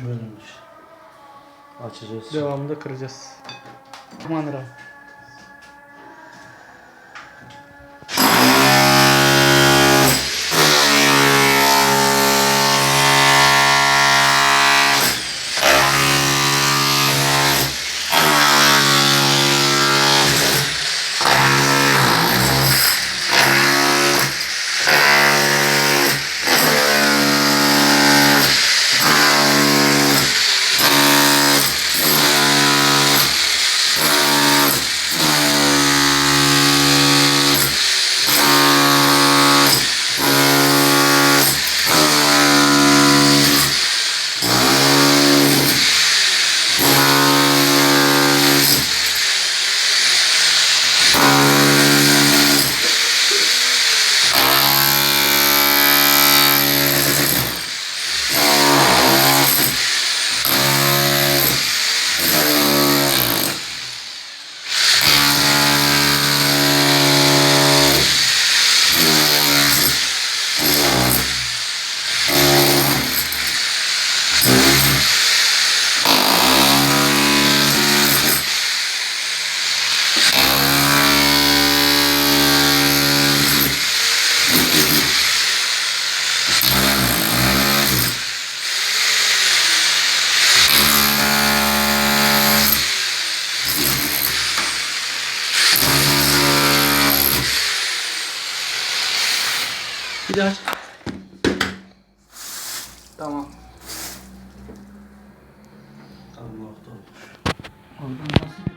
Şu bölüm işte. Açacağız. Devamında kıracağız. Aman Rahim. Bir daha aç. Tamam. Tamam nokta olmuş. Oldu mu?